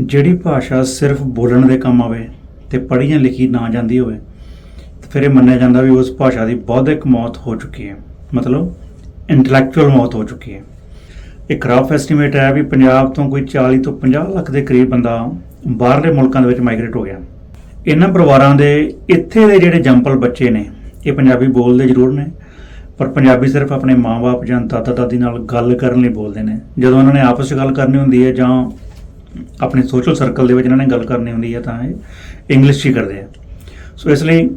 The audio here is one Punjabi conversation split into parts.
ਜਿਹੜੀ ਭਾਸ਼ਾ ਸਿਰਫ ਬੋਲਣ ਦੇ ਕੰਮ ਆਵੇ ਤੇ ਪੜ੍ਹੀ ਜਾਂ ਲਿਖੀ ਨਾ ਜਾਂਦੀ ਹੋਵੇ, ਤੇ ਫਿਰ ਇਹ ਮੰਨਿਆ ਜਾਂਦਾ ਵੀ ਉਸ ਭਾਸ਼ਾ ਦੀ ਬੌਧਿਕ ਮੌਤ ਹੋ ਚੁੱਕੀ ਹੈ। ਮਤਲਬ ਇੰਟੈਲੈਕਚੁਅਲ ਮੌਤ ਹੋ ਚੁੱਕੀ ਹੈ। ਇੱਕ ਰਫ ਐਸਟੀਮੇਟ ਹੈ ਵੀ ਪੰਜਾਬ ਤੋਂ ਕੋਈ 40 ਤੋਂ 50 ਲੱਖ ਦੇ ਕਰੀਬ ਬੰਦਾ ਬਾਹਰਲੇ ਮੁਲਕਾਂ ਦੇ ਵਿੱਚ ਮਾਈਗ੍ਰੇਟ ਹੋ ਗਿਆ। ਇਹਨਾਂ ਪਰਿਵਾਰਾਂ ਦੇ ਇੱਥੇ ਦੇ ਜਿਹੜੇ ਜੰਪਲ ਬੱਚੇ ਨੇ, ਇਹ ਪੰਜਾਬੀ ਬੋਲਦੇ ਜ਼ਰੂਰ ਨੇ, ਪਰ ਪੰਜਾਬੀ ਸਿਰਫ ਆਪਣੇ ਮਾਪੇ ਜਾਂ ਦਾਦਾ ਦਾਦੀ ਨਾਲ ਗੱਲ ਕਰਨ ਲਈ ਬੋਲਦੇ ਨੇ। ਜਦੋਂ ਉਹਨਾਂ ਨੇ ਆਪਸ ਵਿੱਚ ਗੱਲ ਕਰਨੀ ਹੁੰਦੀ ਹੈ ਜਾਂ ਆਪਣੇ ਸੋਸ਼ਲ ਸਰਕਲ ਦੇ ਵਿੱਚ ਇਹਨਾਂ ਨੇ ਗੱਲ ਕਰਨੀ ਹੁੰਦੀ ਹੈ ਤਾਂ ਇਹ ਇੰਗਲਿਸ਼ ਹੀ ਕਰਦੇ ਆ। ਸੋ ਇਸ ਲਈ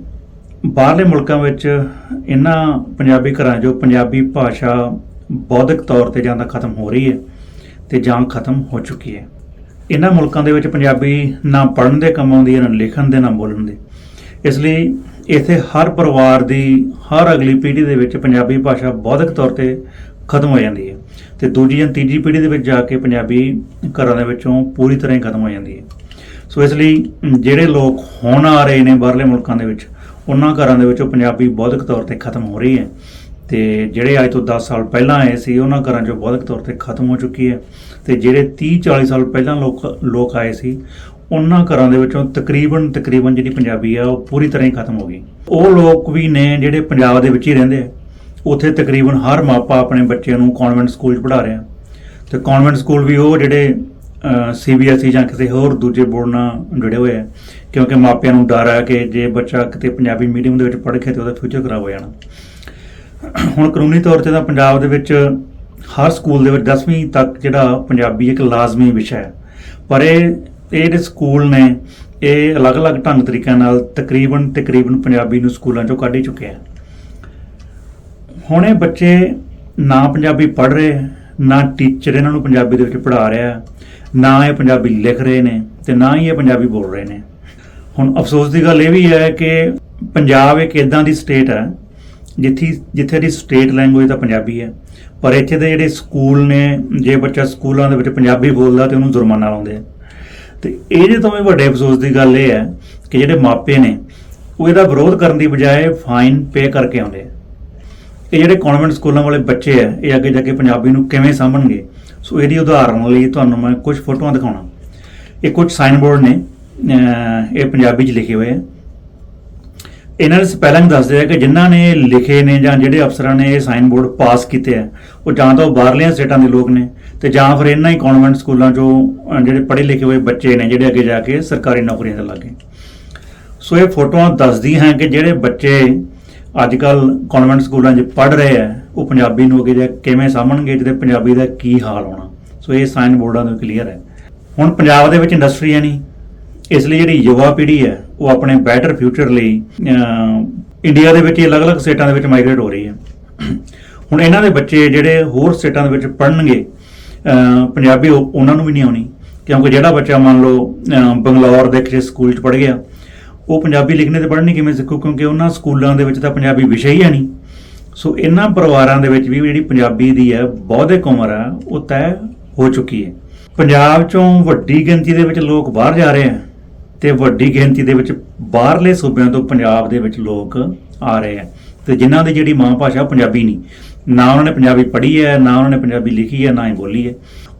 ਬਾਹਰਲੇ ਮੁਲਕਾਂ ਵਿੱਚ ਇਹਨਾਂ ਪੰਜਾਬੀ ਘਰਾਂ 'ਚੋਂ ਪੰਜਾਬੀ ਭਾਸ਼ਾ ਬੌਧਿਕ ਤੌਰ ਤੇ ਜਾਂ ਤਾਂ ਖਤਮ ਹੋ ਰਹੀ ਹੈ ਤੇ ਜਾਂ ਖਤਮ ਹੋ ਚੁੱਕੀ ਹੈ। ਇਹਨਾਂ ਮੁਲਕਾਂ ਦੇ ਵਿੱਚ ਪੰਜਾਬੀ ਨਾ ਪੜ੍ਹਨ ਦੇ ਕੰਮ ਆਉਂਦੀ ਹੈ, ਨਾ ਲਿਖਣ ਦੇ, ਨਾ ਬੋਲਣ ਦੇ। ਇਸ ਲਈ ਇੱਥੇ ਹਰ ਪਰਿਵਾਰ ਦੀ, ਹਰ ਅਗਲੀ ਪੀੜ੍ਹੀ ਦੇ ਵਿੱਚ ਪੰਜਾਬੀ ਭਾਸ਼ਾ ਬੌਧਿਕ ਤੌਰ ਤੇ ਖਤਮ ਹੋ ਜਾਂਦੀ ਹੈ। ਤੇ ਦੂਜੀ ਜਾਂ ਤੀਜੀ ਪੀੜ੍ਹੀ ਦੇ ਵਿੱਚ ਜਾ ਕੇ ਪੰਜਾਬੀ ਘਰਾਂ ਦੇ ਵਿੱਚੋਂ ਪੂਰੀ ਤਰ੍ਹਾਂ ਹੀ ਖਤਮ ਹੋ ਜਾਂਦੀ ਹੈ। ਸੋ ਇਸ ਲਈ ਜਿਹੜੇ ਲੋਕ ਹੁਣ ਆ ਰਹੇ ਨੇ ਬਾਹਰਲੇ ਮੁਲਕਾਂ ਦੇ ਵਿੱਚ, ਉਹਨਾਂ ਘਰਾਂ ਦੇ ਵਿੱਚੋਂ ਪੰਜਾਬੀ ਬੌਧਿਕ ਤੌਰ ਤੇ ਖਤਮ ਹੋ ਰਹੀ ਹੈ ਤੇ ਜਿਹੜੇ ਅੱਜ ਤੋਂ 10 ਸਾਲ ਪਹਿਲਾਂ ਆਏ ਸੀ, ਉਹਨਾਂ ਘਰਾਂ 'ਚੋਂ ਬੌਧਿਕ ਤੌਰ ਤੇ ਖਤਮ ਹੋ ਚੁੱਕੀ ਹੈ ਤੇ ਜਿਹੜੇ 30 40 ਸਾਲ ਪਹਿਲਾਂ ਲੋਕ ਲੋਕ ਆਏ ਸੀ, ਉਹਨਾਂ ਘਰਾਂ ਦੇ ਵਿੱਚੋਂ ਤਕਰੀਬਨ ਤਕਰੀਬਨ ਜਿਹੜੀ ਪੰਜਾਬੀ ਆ, ਉਹ ਪੂਰੀ ਤਰ੍ਹਾਂ ਹੀ ਖਤਮ ਹੋ ਗਈ। ਉਹ ਲੋਕ ਵੀ ਨੇ ਜਿਹੜੇ ਪੰਜਾਬ ਦੇ ਵਿੱਚ ਹੀ ਰਹਿੰਦੇ ਆ। ਉੱਥੇ ਤਕਰੀਬਨ ਹਰ ਮਾਪਾ ਆਪਣੇ ਬੱਚੇ ਨੂੰ ਕਨਵੈਂਟ ਸਕੂਲ 'ਚ ਪੜ੍ਹਾ ਰਿਹਾ। ਤੇ ਕਨਵੈਂਟ ਸਕੂਲ ਵੀ ਉਹ ਜਿਹੜੇ ਸੀਬੀਐਸਈ ਜਾਂ ਕਿਸੇ ਹੋਰ ਦੂਜੇ ਬੋਰਡ ਨਾਲ ਜੁੜੇ ਹੋਏ ਆ, ਕਿਉਂਕਿ ਮਾਪਿਆਂ ਨੂੰ ਡਰ ਹੈ ਕਿ ਜੇ ਬੱਚਾ ਕਿਤੇ ਪੰਜਾਬੀ ਮੀਡੀਅਮ ਦੇ ਵਿੱਚ ਪੜ੍ਹ ਕੇ ਤੇ ਉਹਦਾ ਫਿਊਚਰ ਖਰਾਬ ਹੋ ਜਾਣਾ। ਹੁਣ ਕਾਨੂੰਨੀ ਤੌਰ ਤੇ ਤਾਂ ਪੰਜਾਬ ਦੇ ਵਿੱਚ ਹਰ ਸਕੂਲ ਦੇ ਵਿੱਚ 10ਵੀਂ ਤੱਕ ਜਿਹੜਾ ਪੰਜਾਬੀ ਇੱਕ ਲਾਜ਼ਮੀ ਵਿਸ਼ਾ ਹੈ। ਪਰ ਇਹ ਇਹ ਜਿਹੜੇ ਸਕੂਲ ਨੇ, ਇਹ ਅਲੱਗ-ਅਲੱਗ ਢੰਗ ਤਰੀਕਿਆਂ ਨਾਲ ਤਕਰੀਬਨ ਤਕਰੀਬਨ ਪੰਜਾਬੀ ਨੂੰ ਸਕੂਲਾਂ ਚੋਂ ਕੱਢ ਹੀ ਚੁੱਕੇ ਆ। ਹੁਣ ਇਹ ਬੱਚੇ ਨਾ ਪੰਜਾਬੀ ਪੜ੍ਹ ਰਹੇ, ਨਾ ਟੀਚਰ ਇਹਨਾਂ ਨੂੰ ਪੰਜਾਬੀ ਦੇ ਵਿੱਚ ਪੜ੍ਹਾ ਰਿਹਾ, ਨਾ ਇਹ ਪੰਜਾਬੀ ਲਿਖ ਰਹੇ ਨੇ ਤੇ ਨਾ ਹੀ ਇਹ ਪੰਜਾਬੀ ਬੋਲ ਰਹੇ ਨੇ। ਹੁਣ ਅਫਸੋਸ ਦੀ ਗੱਲ ਇਹ ਵੀ ਹੈ ਕਿ ਪੰਜਾਬ ਇੱਕ ਇਦਾਂ ਦੀ ਸਟੇਟ ਹੈ, ਜਿੱਥੇ ਜਿੱਥੇ ਦੀ ਸਟੇਟ ਲੈਂਗੁਏਜ ਤਾਂ ਪੰਜਾਬੀ ਹੈ, ਪਰ ਇੱਥੇ ਦੇ ਜਿਹੜੇ ਸਕੂਲ ਨੇ, ਜੇ ਬੱਚਾ ਸਕੂਲਾਂ ਦੇ ਵਿੱਚ ਪੰਜਾਬੀ ਬੋਲਦਾ ਤੇ ਉਹਨੂੰ ਜੁਰਮਾਨਾ ਲਾਉਂਦੇ ਆ। ਤੇ ਇਹਦੇ ਤੋਂ ਵੀ ਵੱਡੇ ਅਫਸੋਸ ਦੀ ਗੱਲ ਇਹ ਹੈ ਕਿ ਜਿਹੜੇ ਮਾਪੇ ਨੇ, ਉਹ ਇਹਦਾ ਵਿਰੋਧ ਕਰਨ ਦੀ ਬਜਾਏ ਫਾਈਨ ਪੇ ਕਰਕੇ ਆਉਂਦੇ ਆ। ਇਹ ਜਿਹੜੇ ਕਨਵੈਂਟ ਸਕੂਲਾਂ ਵਾਲੇ ਬੱਚੇ ਆ, ਇਹ ਅੱਗੇ ਜਾ ਕੇ ਪੰਜਾਬੀ ਨੂੰ ਕਿਵੇਂ ਸਾਂਭਣਗੇ? ਸੋ ਇਹਦੀ ਉਦਾਹਰਨ ਲਈ ਤੁਹਾਨੂੰ ਮੈਂ ਕੁਝ ਫੋਟੋਆਂ ਦਿਖਾਉਣਾ। ਇਹ ਕੁਝ ਸਾਈਨ ਬੋਰਡ ਨੇ ਇਹ ਪੰਜਾਬੀ 'ਚ ਲਿਖੇ ਹੋਏ ਆ। ਇਹਨਾਂ ਨੇ ਸਪੈਲਿੰਗ ਦੱਸਦੇ ਆ ਕਿ ਜਿਨ੍ਹਾਂ ਨੇ ਲਿਖੇ ਨੇ ਜਾਂ ਜਿਹੜੇ ਅਫਸਰਾਂ ਨੇ ਇਹ ਸਾਈਨ ਬੋਰਡ ਪਾਸ ਕੀਤੇ ਆ, ਉਹ ਜਾਂ ਤਾਂ ਉਹ ਬਾਹਰਲੀਆਂ ਸਟੇਟਾਂ ਦੇ ਲੋਕ ਨੇ ਤੇ ਜਾਂ ਫਿਰ ਇਹਨਾਂ ਹੀ ਕਨਵੈਂਟ ਸਕੂਲਾਂ 'ਚੋਂ ਜਿਹੜੇ ਪੜ੍ਹੇ ਲਿਖੇ ਹੋਏ ਬੱਚੇ ਨੇ ਜਿਹੜੇ ਅੱਗੇ ਜਾ ਕੇ ਸਰਕਾਰੀ ਨੌਕਰੀਆਂ ਤੇ ਲੱਗੇ ਸੋ ਇਹ ਫੋਟੋਆਂ ਦੱਸਦੀ ਹੈ ਕਿ ਜਿਹੜੇ ਬੱਚੇ ਅੱਜ ਕੱਲ ਕਨਵੈਂਟ ਸਕੂਲਾਂ 'ਚ ਪੜ੍ਹ ਰਹੇ ਆ, ਉਹ ਪੰਜਾਬੀ ਨੂੰ ਅੱਗੇ ਜਾ ਕਿਵੇਂ ਸਾਂਭਣਗੇ, ਜਿਹਦੇ ਪੰਜਾਬੀ ਦਾ ਕੀ ਹਾਲ ਹੋਣਾ। ਸੋ ਇਹ ਸਾਈਨ ਬੋਰਡਾਂ ਤੋਂ ਕਲੀਅਰ ਹੈ। ਹੁਣ ਪੰਜਾਬ ਦੇ ਵਿੱਚ ਇੰਡਸਟਰੀ ਹੈ ਨਹੀਂ। ਇਸ ਲਈ ਜਿਹੜੀ ਯੁਵਾ ਪੀੜ੍ਹੀ ਹੈ, ਉਹ ਆਪਣੇ ਬੈਟਰ ਫਿਊਚਰ ਲਈ ਇੰਡੀਆ ਦੇ ਵਿੱਚ ਹੀ ਅਲੱਗ-ਅਲੱਗ ਸਟੇਟਾਂ ਦੇ ਵਿੱਚ ਮਾਈਗ੍ਰੇਟ ਹੋ ਰਹੀ ਹੈ। ਹੁਣ ਇਹਨਾਂ ਦੇ ਬੱਚੇ ਜਿਹੜੇ ਹੋਰ ਸਟੇਟਾਂ ਦੇ ਵਿੱਚ ਪੜ੍ਹਨਗੇ ਪੰਜਾਬੀ ਉਹ- ਉਹਨਾਂ ਨੂੰ ਵੀ ਨਹੀਂ ਆਉਣੀ। ਕਿਉਂਕਿ ਜਿਹੜਾ ਬੱਚਾ ਮੰਨ ਲਓ ਬੰਗਲੌਰ ਦੇ ਕਿਸੇ ਸਕੂਲ 'ਚ ਪੜ੍ਹ ਗਿਆ ਉਹ ਪੰਜਾਬੀ ਲਿਖਣੇ ਤੇ ਪੜ੍ਹਨੀ ਕਿਵੇਂ ਸਿੱਖੂ? ਕਿਉਂਕਿ ਉਹਨਾਂ ਸਕੂਲਾਂ ਦੇ ਵਿੱਚ ਤਾਂ ਪੰਜਾਬੀ ਵਿਸ਼ਾ ਹੀ ਹੈ ਨਹੀਂ। ਸੋ ਇਹਨਾਂ ਪਰਿਵਾਰਾਂ ਦੇ ਵਿੱਚ ਵੀ ਜਿਹੜੀ ਪੰਜਾਬੀ ਦੀ ਹੈ, ਬੌਧਿਕ ਉਮਰ ਹੈ, ਉਹ ਤੈਅ ਹੋ ਚੁੱਕੀ ਹੈ। ਪੰਜਾਬ ਚੋਂ ਵੱਡੀ ਗਿਣਤੀ ਦੇ ਵਿੱਚ ਲੋਕ ਬਾਹਰ ਜਾ ਰਹੇ ਆ ਤੇ ਵੱਡੀ ਗਿਣਤੀ ਦੇ ਵਿੱਚ ਬਾਹਰਲੇ ਸੂਬਿਆਂ ਤੋਂ ਪੰਜਾਬ ਦੇ ਵਿੱਚ ਲੋਕ ਆ ਰਹੇ ਆ ਤੇ ਜਿਨ੍ਹਾਂ ਦੀ ਜਿਹੜੀ ਮਾਂ ਭਾਸ਼ਾ ਪੰਜਾਬੀ ਨਹੀਂ। ਨਾ ਉਹਨਾਂ ਨੇ ਪੰਜਾਬੀ ਪੜ੍ਹੀ ਹੈ, ਨਾ ਉਹਨਾਂ ਨੇ ਪੰਜਾਬੀ ਲਿਖੀ ਹੈ, ਨਾ ਹੀ ਬੋਲੀ ਹੈ।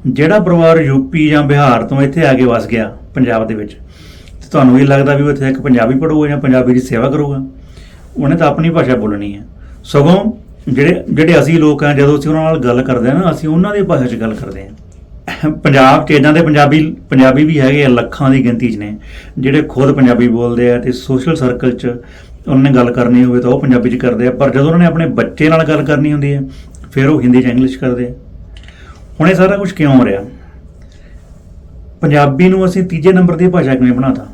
ਜਿਹੜਾ ਪਰਿਵਾਰ ਯੂਪੀ ਜਾਂ ਬਿਹਾਰ ਤੋਂ ਇੱਥੇ ਆ ਕੇ ਵਸ ਗਿਆ ਪੰਜਾਬ ਦੇ ਵਿੱਚ ਤੁਹਾਨੂੰ ਇਹ ਲੱਗਦਾ ਵੀ ਉਹ ਇੱਥੇ ਇੱਕ ਪੰਜਾਬੀ ਪੜੂਗਾ ਜਾਂ ਪੰਜਾਬੀ ਦੀ ਸੇਵਾ ਕਰੂਗਾ? ਉਹਨੇ ਤਾਂ ਆਪਣੀ ਭਾਸ਼ਾ ਬੋਲਣੀ ਹੈ। ਸਗੋਂ ਜਿਹੜੇ ਜਿਹੜੇ ਅਸੀਂ ਲੋਕ ਆ, ਜਦੋਂ ਅਸੀਂ ਉਹਨਾਂ ਨਾਲ ਗੱਲ ਕਰਦੇ ਆ ਨਾ, ਅਸੀਂ ਉਹਨਾਂ ਦੀ ਭਾਸ਼ਾ 'ਚ ਗੱਲ ਕਰਦੇ ਆ। ਪੰਜਾਬ 'ਚ ਇਦਾਂ ਦੇ ਪੰਜਾਬੀ ਪੰਜਾਬੀ ਵੀ ਹੈਗੇ ਆ, ਲੱਖਾਂ ਦੀ ਗਿਣਤੀ 'ਚ ਨੇ। ਜਿਹੜੇ ਖੁਦ ਪੰਜਾਬੀ ਬੋਲਦੇ ਆ ਤੇ ਸੋਸ਼ਲ ਸਰਕਲ 'ਚ ਉਹਨਾਂ ਨੇ ਗੱਲ ਕਰਨੀ ਹੋਵੇ ਤਾਂ ਉਹ ਪੰਜਾਬੀ 'ਚ ਕਰਦੇ ਆ। ਪਰ ਜਦੋਂ ਉਹਨਾਂ ਨੇ ਆਪਣੇ ਬੱਚੇ ਨਾਲ ਗੱਲ ਕਰਨੀ ਹੁੰਦੀ ਹੈ, ਫਿਰ ਉਹ ਹਿੰਦੀ 'ਚ ਇੰਗਲਿਸ਼ ਕਰਦੇ ਆ। ਹੁਣ ਇਹ ਸਾਰਾ ਕੁਝ ਕਿਉਂ ਹੋ ਰਿਹਾ? ਪੰਜਾਬੀ ਨੂੰ ਅਸੀਂ ਤੀਜੇ ਨੰਬਰ ਦੀ ਭਾਸ਼ਾ ਕਿਵੇਂ ਬਣਾਤਾ?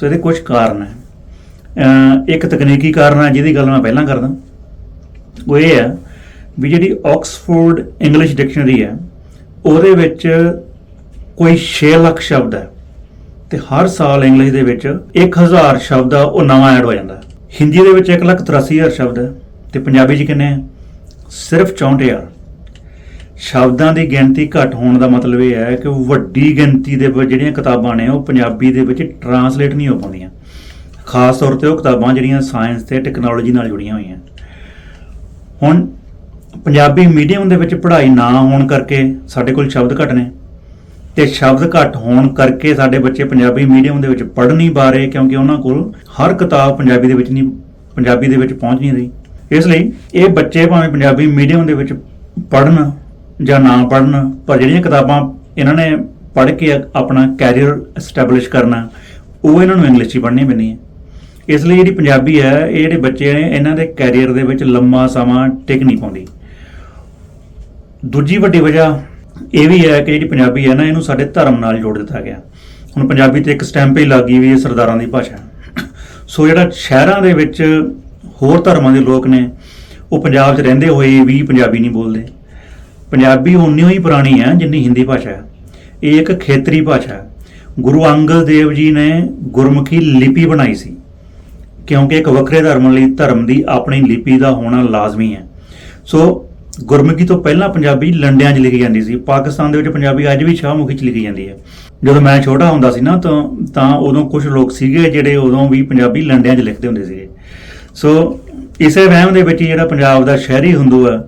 ਸੋ ਇਹਦੇ ਕੁਝ ਕਾਰਨ ਹੈ। ਇੱਕ ਤਕਨੀਕੀ ਕਾਰਨ ਹੈ, ਜਿਹਦੀ ਗੱਲ ਮੈਂ ਪਹਿਲਾਂ ਕਰਦਾ। ਉਹ ਇਹ ਹੈ ਵੀ ਜਿਹੜੀ ਆਕਸਫੋਰਡ ਇੰਗਲਿਸ਼ ਡਿਕਸ਼ਨਰੀ ਹੈ, ਉਹਦੇ ਵਿੱਚ ਕੋਈ 6 ਲੱਖ ਸ਼ਬਦ ਹੈ ਤੇ ਹਰ ਸਾਲ ਇੰਗਲਿਸ਼ ਦੇ ਵਿੱਚ 1000 ਸ਼ਬਦ ਆ, ਉਹ ਨਵਾਂ ਐਡ ਹੋ ਜਾਂਦਾ ਹਿੰਦੀ ਦੇ ਵਿੱਚ 183000 ਸ਼ਬਦ ਹੈ ਤੇ ਪੰਜਾਬੀ 'ਚ ਕਿੰਨੇ ਹੈ ਸਿਰਫ 64000 ਸ਼ਬਦਾਂ ਦੀ ਗਿਣਤੀ ਘੱਟ ਹੋਣ ਦਾ ਮਤਲਬ ਇਹ ਹੈ ਕਿ ਵੱਡੀ ਗਿਣਤੀ ਦੇ ਜਿਹੜੀਆਂ ਕਿਤਾਬਾਂ ਨੇ ਉਹ ਪੰਜਾਬੀ ਦੇ ਵਿੱਚ ਟਰਾਂਸਲੇਟ ਨਹੀਂ ਹੋ ਪਾਉਂਦੀਆਂ। ਖਾਸ ਤੌਰ ਤੇ ਉਹ ਕਿਤਾਬਾਂ ਜਿਹੜੀਆਂ ਸਾਇੰਸ ਤੇ ਟੈਕਨੋਲੋਜੀ ਨਾਲ ਜੁੜੀਆਂ ਹੋਈਆਂ। ਹੁਣ ਪੰਜਾਬੀ ਮੀਡੀਅਮ ਦੇ ਵਿੱਚ ਪੜ੍ਹਾਈ ਨਾ ਹੋਣ ਕਰਕੇ ਸਾਡੇ ਕੋਲ ਸ਼ਬਦ ਘੱਟ ਨੇ ਤੇ ਸ਼ਬਦ ਘੱਟ ਹੋਣ ਕਰਕੇ ਸਾਡੇ ਬੱਚੇ ਪੰਜਾਬੀ ਮੀਡੀਅਮ ਦੇ ਵਿੱਚ ਪੜ੍ਹ ਨਹੀਂ ਪਾ ਰਹੇ ਕਿਉਂਕਿ ਉਹਨਾਂ ਕੋਲ ਹਰ ਕਿਤਾਬ ਪੰਜਾਬੀ ਦੇ ਵਿੱਚ ਨਹੀਂ, ਪੰਜਾਬੀ ਦੇ ਵਿੱਚ ਪਹੁੰਚ ਨਹੀਂ ਰਹੀ। ਇਸ ਲਈ ਇਹ ਬੱਚੇ ਭਾਵੇਂ ਪੰਜਾਬੀ ਮੀਡੀਅਮ ਦੇ ਵਿੱਚ ਪੜ੍ਹਨ ਜਾਂ ਨਾ ਪੜ੍ਹਨ, ਪਰ ਜਿਹੜੀਆਂ ਕਿਤਾਬਾਂ ਇਹਨਾਂ ਨੇ ਪੜ੍ਹ ਕੇ ਆਪਣਾ ਕੈਰੀਅਰ ਐਸਟੈਬਲਿਸ਼ ਕਰਨਾ, ਉਹ ਇਹਨਾਂ ਨੂੰ ਇੰਗਲਿਸ਼ 'ਚ ਪੜ੍ਹਨੀ ਪੈਣੀ ਹੈ ਇਸ ਲਈ ਜਿਹੜੀ ਪੰਜਾਬੀ ਹੈ, ਇਹ ਜਿਹੜੇ ਬੱਚੇ ਨੇ, ਇਹਨਾਂ ਦੇ ਕੈਰੀਅਰ ਦੇ ਵਿੱਚ ਲੰਮਾ ਸਮਾਂ ਟਿਕ ਨਹੀਂ ਪਾਉਂਦੀ। ਦੂਜੀ ਵੱਡੀ ਵਜ੍ਹਾ ਇਹ ਵੀ ਹੈ ਕਿ ਜਿਹੜੀ ਪੰਜਾਬੀ ਹੈ ਨਾ, ਇਹਨੂੰ ਸਾਡੇ ਧਰਮ ਨਾਲ ਜੋੜ ਦਿੱਤਾ ਗਿਆ। ਹੁਣ ਪੰਜਾਬੀ ਤੇ ਇੱਕ ਸਟੈਂਪ ਹੀ ਲੱਗੀ ਵੀ ਇਹ ਸਰਦਾਰਾਂ ਦੀ ਭਾਸ਼ਾ ਸੋ ਜਿਹੜਾ ਸ਼ਹਿਰਾਂ ਦੇ ਵਿੱਚ ਹੋਰ ਧਰਮਾਂ ਦੇ ਲੋਕ ਨੇ, ਉਹ ਪੰਜਾਬ 'ਚ ਰਹਿੰਦੇ ਹੋਏ ਵੀ ਪੰਜਾਬੀ ਨਹੀਂ ਬੋਲਦੇ। ਪੰਜਾਬੀ ਉਨੀ ਹੀ ਪੁਰਾਣੀ ਹੈ ਜਿੰਨੀ ਹਿੰਦੀ ਭਾਸ਼ਾ ਹੈ। ਇਹ ਇੱਕ ਖੇਤਰੀ ਭਾਸ਼ਾ ਹੈ। ਗੁਰੂ ਅੰਗਦ ਦੇਵ ਜੀ ਨੇ ਗੁਰਮੁਖੀ ਲਿਪੀ ਬਣਾਈ ਸੀ। ਕਿਉਂਕਿ ਇੱਕ ਵੱਖਰੇ ਧਰਮ ਲਈ ਧਰਮ ਦੀ ਆਪਣੀ ਲਿਪੀ ਦਾ ਹੋਣਾ ਲਾਜ਼ਮੀ ਹੈ। ਸੋ ਗੁਰਮੁਖੀ ਤੋਂ ਪਹਿਲਾਂ ਪੰਜਾਬੀ ਲੰਡਿਆਂ 'ਚ ਲਿਖੀ ਜਾਂਦੀ ਸੀ। ਪਾਕਿਸਤਾਨ ਦੇ ਵਿੱਚ ਪੰਜਾਬੀ ਅੱਜ ਵੀ ਸ਼ਾਹਮੁਖੀ 'ਚ ਲਿਖੀ ਜਾਂਦੀ ਹੈ। ਜਦੋਂ ਮੈਂ ਛੋਟਾ ਹੁੰਦਾ ਸੀ ਨਾ, ਤਾਂ ਤਾਂ ਉਦੋਂ ਕੁਝ ਲੋਕ ਸੀਗੇ ਜਿਹੜੇ ਉਦੋਂ ਵੀ ਪੰਜਾਬੀ ਲੰਡਿਆਂ 'ਚ ਲਿਖਦੇ ਹੁੰਦੇ ਸੀਗੇ। ਸੋ ਇਸੇ ਵਹਿਮ ਦੇ ਵਿੱਚ ਜਿਹੜਾ ਪੰਜਾਬ ਦਾ ਸ਼ਹਿਰੀ ਹਿੰਦੂ ਹੈ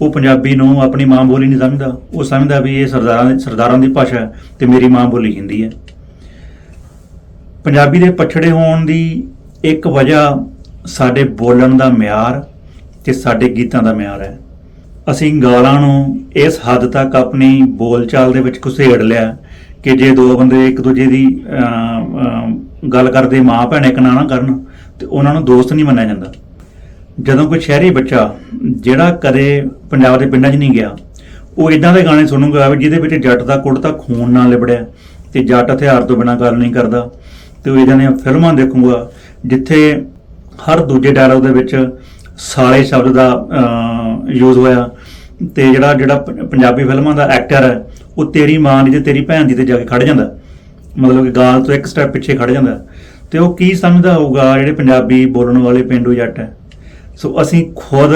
ਉਹ ਪੰਜਾਬੀ ਨੂੰ ਆਪਣੀ ਮਾਂ ਬੋਲੀ ਨਹੀਂ ਸਮਝਦਾ। ਉਹ ਸਮਝਦਾ ਵੀ ਇਹ ਸਰਦਾਰਾਂ ਸਰਦਾਰਾਂ ਦੀ ਭਾਸ਼ਾ ਹੈ ਤੇ ਮੇਰੀ ਮਾਂ ਬੋਲੀ ਹਿੰਦੀ ਹੈ। ਪੰਜਾਬੀ ਦੇ ਪਛੜੇ ਹੋਣ ਦੀ ਇੱਕ ਵਜ੍ਹਾ ਸਾਡੇ ਬੋਲਣ ਦਾ ਮਿਆਰ ਤੇ ਸਾਡੇ ਗੀਤਾਂ ਦਾ ਮਿਆਰ ਹੈ। ਅਸੀਂ ਗਾਲਾਂ ਨੂੰ ਇਸ ਹੱਦ ਤੱਕ ਆਪਣੀ ਬੋਲਚਾਲ ਦੇ ਵਿੱਚ ਘੁਸੇੜ ਲਿਆ ਕਿ ਜੇ ਦੋ ਬੰਦੇ ਇੱਕ ਦੂਜੇ ਦੀ ਗੱਲ ਕਰਦੇ ਮਾਂ ਭੈਣ ਇੱਕ ਨਾ ਨਾ ਕਰਨ ਤੇ ਉਹਨਾਂ ਨੂੰ ਦੋਸਤ ਨਹੀਂ ਮੰਨਿਆ ਜਾਂਦਾ। ਜਦੋਂ ਕੋਈ ਸ਼ਹਿਰੀ ਬੱਚਾ ਜਿਹੜਾ ਕਦੇ ਪੰਜਾਬ ਦੇ ਪਿੰਡਾਂ 'ਚ ਨਹੀਂ ਗਿਆ, ਉਹ ਇਦਾਂ ਦੇ ਗਾਣੇ ਸੁਣੂਗਾ ਵੀ ਜਿਹਦੇ ਵਿੱਚ ਜੱਟ ਦਾ ਕੁੜਤਾ ਖੂਨ ਨਾਲ ਲਿਬੜਿਆ ਤੇ ਜੱਟ ਹਥਿਆਰ ਤੋਂ ਬਿਨਾਂ ਗੱਲ ਨਹੀਂ ਕਰਦਾ ਤੇ ਉਹ ਇਦਾਂ ਦੀਆਂ ਫਿਲਮਾਂ ਦੇਖੂਗਾ, ਜਿੱਥੇ ਹਰ ਦੂਜੇ ਡਾਇਲੌਗ ਦੇ ਵਿੱਚ ਸਾਲੇ ਸ਼ਬਦ ਦਾ ਯੂਜ਼ ਹੋਇਆ ਤੇ ਜਿਹੜਾ ਜਿਹੜਾ ਪੰਜਾਬੀ ਫਿਲਮਾਂ ਦਾ ਐਕਟਰ ਹੈ, ਉਹ ਤੇਰੀ ਮਾਂ ਦੀ ਤੇ ਤੇਰੀ ਭੈਣ ਦੀ ਤੇ ਜਾ ਕੇ ਖੜ ਜਾਂਦਾ। ਮਤਲਬ ਕਿ ਗਾਲ ਤੋਂ ਇੱਕ ਸਟੈਪ ਪਿੱਛੇ ਖੜ ਜਾਂਦਾ। ਤੇ ਉਹ ਕੀ ਸਮਝਦਾ ਹੋਊਗਾ ਜਿਹੜੇ ਪੰਜਾਬੀ ਬੋਲਣ ਵਾਲੇ ਪਿੰਡੂ ਜੱਟ ਹੈ? ਸੋ ਅਸੀਂ ਖੁਦ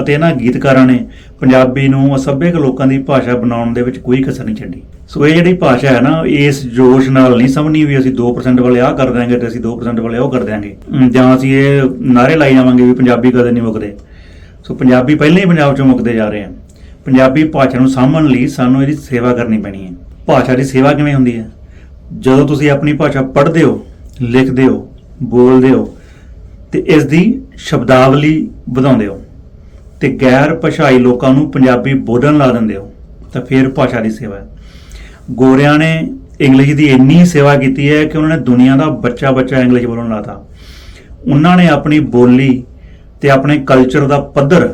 ਅਤੇ ਇਹਨਾਂ ਗੀਤਕਾਰਾਂ ਨੇ ਪੰਜਾਬੀ ਨੂੰ ਅਸੱਭਿਅਕ ਲੋਕਾਂ ਦੀ ਭਾਸ਼ਾ ਬਣਾਉਣ ਦੇ ਵਿੱਚ ਕੋਈ ਕਸਰ ਨਹੀਂ ਛੱਡੀ। ਸੋ ਇਹ ਜਿਹੜੀ ਭਾਸ਼ਾ ਹੈ ਨਾ, ਇਸ ਜੋਸ਼ ਨਾਲ ਨਹੀਂ ਸਮਝਣੀ ਵੀ ਅਸੀਂ 2% ਵਾਲੇ ਆਹ ਕਰ ਦਿਆਂਗੇ ਤੇ ਅਸੀਂ 2% ਵਾਲੇ ਉਹ ਕਰ ਦਿਆਂਗੇ। ਜਾਂ ਅਸੀਂ ਇਹ ਨਾਰੇ ਲਾਈ ਜਾਵਾਂਗੇ ਵੀ ਪੰਜਾਬੀ ਕਦੇ ਨਹੀਂ ਮੁੱਕਦੇ। ਸੋ ਪੰਜਾਬੀ ਪਹਿਲਾਂ ਹੀ ਪੰਜਾਬ ਚੋਂ ਮੁੱਕਦੇ ਜਾ ਰਹੇ ਆ। ਪੰਜਾਬੀ ਭਾਸ਼ਾ ਨੂੰ ਸਾਂਭਣ ਲਈ ਸਾਨੂੰ ਇਹਦੀ ਸੇਵਾ ਕਰਨੀ ਪੈਣੀ ਹੈ। ਭਾਸ਼ਾ ਦੀ ਸੇਵਾ ਕਿਵੇਂ ਹੁੰਦੀ ਹੈ? ਜਦੋਂ ਤੁਸੀਂ ਆਪਣੀ ਭਾਸ਼ਾ ਪੜ੍ਹਦੇ ਹੋ, ਲਿਖਦੇ ਹੋ, ਬੋਲਦੇ ਹੋ, ਤੇ ਇਸ ਦੀ ਸ਼ਬਦਾਵਲੀ ਵਧਾਉਂਦੇ ਹੋ ਤੇ ਗੈਰ ਭਾਸ਼ਾਈ ਲੋਕਾਂ ਨੂੰ ਪੰਜਾਬੀ ਬੋਲਣ ਲਾ ਦਿੰਦੇ ਹੋ, ਤਾਂ ਫਿਰ ਭਾਸ਼ਾ ਦੀ ਸੇਵਾ ਗੋਰਿਆਂ ਨੇ ਇੰਗਲਿਸ਼ ਦੀ ਇੰਨੀ ਸੇਵਾ ਕੀਤੀ ਹੈ ਕਿ ਉਹਨਾਂ ਨੇ ਦੁਨੀਆ ਦਾ ਬੱਚਾ ਬੱਚਾ ਇੰਗਲਿਸ਼ ਬੋਲਣ ਲਾਤਾ। ਉਹਨਾਂ ਨੇ ਆਪਣੀ ਬੋਲੀ ਤੇ ਆਪਣੇ ਕਲਚਰ ਦਾ ਪੱਧਰ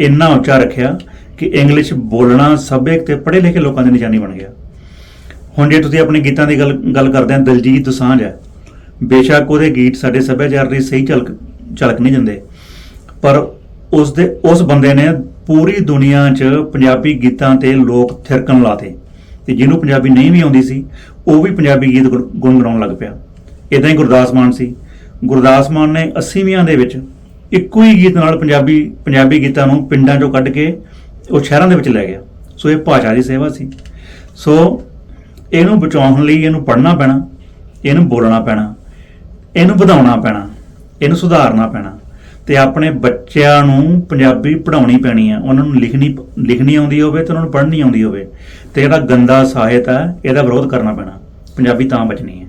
ਇੰਨਾ ਉੱਚਾ ਰੱਖਿਆ ਕਿ ਇੰਗਲਿਸ਼ ਬੋਲਣਾ ਸਭਿਅਕ ਤੇ ਪੜ੍ਹੇ ਲਿਖੇ ਲੋਕਾਂ ਦੀ ਨਿਸ਼ਾਨੀ ਬਣ ਗਿਆ। ਹੁਣ ਜੇ ਤੁਸੀਂ ਆਪਣੇ ਗੀਤਾਂ ਦੀ ਗੱਲ ਗੱਲ ਕਰਦੇ ਆ, ਦਿਲਜੀਤ ਦੋਸਾਂਝ ਹੈ। ਬੇਸ਼ੱਕ ਉਹਦੇ ਗੀਤ ਸਾਡੇ ਸੱਭਿਆਚਾਰ ਦੀ ਸਹੀ ਝਲਕ ਝਲਕ ਨਹੀਂ ਦਿੰਦੇ। ਪਰ ਉਸ ਦੇ ਉਸ ਬੰਦੇ ਨੇ ਪੂਰੀ ਦੁਨੀਆ 'ਚ ਪੰਜਾਬੀ ਗੀਤਾਂ ਤੇ ਲੋਕ ਥਿਰਕਣ ਲਾਤੇ। ਤੇ ਜਿਹਨੂੰ ਪੰਜਾਬੀ ਨਹੀਂ ਵੀ ਆਉਂਦੀ ਸੀ, ਉਹ ਵੀ ਪੰਜਾਬੀ ਗੀਤ ਗੁਣ- ਗੁਣਗੁਣਾਉਣ ਲੱਗ ਪਿਆ। ਇਦਾਂ ਹੀ ਗੁਰਦਾਸ ਮਾਨ ਸੀ। ਗੁਰਦਾਸ ਮਾਨ ਨੇ 80ਵੀਆਂ ਦੇ ਵਿੱਚ ਇੱਕੋ ਹੀ ਗੀਤ ਨਾਲ ਪੰਜਾਬੀ ਪੰਜਾਬੀ ਗੀਤਾਂ ਨੂੰ ਪਿੰਡਾਂ 'ਚੋਂ ਕੱਢ ਕੇ ਉਹ ਸ਼ਹਿਰਾਂ ਦੇ ਵਿੱਚ ਲੈ ਗਿਆ। ਸੋ ਇਹ ਭਾਸ਼ਾ ਦੀ ਸੇਵਾ ਸੀ। ਸੋ ਇਹਨੂੰ ਬਚਾਉਣ ਲਈ ਇਹਨੂੰ ਪੜ੍ਹਨਾ ਪੈਣਾ, ਇਹਨੂੰ ਬੋਲਣਾ ਪੈਣਾ, ਇਹਨੂੰ ਵਧਾਉਣਾ ਪੈਣਾ। ਇਹਨੂੰ ਸੁਧਾਰਨਾ ਪੈਣਾ। ਤੇ ਆਪਣੇ ਬੱਚਿਆਂ ਨੂੰ ਪੰਜਾਬੀ ਪੜ੍ਹਾਉਣੀ ਪੈਣੀ ਆ। ਉਹਨਾਂ ਨੂੰ ਲਿਖਣੀ ਲਿਖਣੀ ਆਉਂਦੀ ਹੋਵੇ ਤੇ ਉਹਨਾਂ ਨੂੰ ਪੜ੍ਹਨੀ ਆਉਂਦੀ ਹੋਵੇ। ਤੇ ਜਿਹੜਾ ਗੰਦਾ ਸਾਹਿਤ ਹੈ, ਇਹਦਾ ਵਿਰੋਧ ਕਰਨਾ ਪੈਣਾ। ਪੰਜਾਬੀ ਤਾਂ ਬਚਣੀ ਹੈ।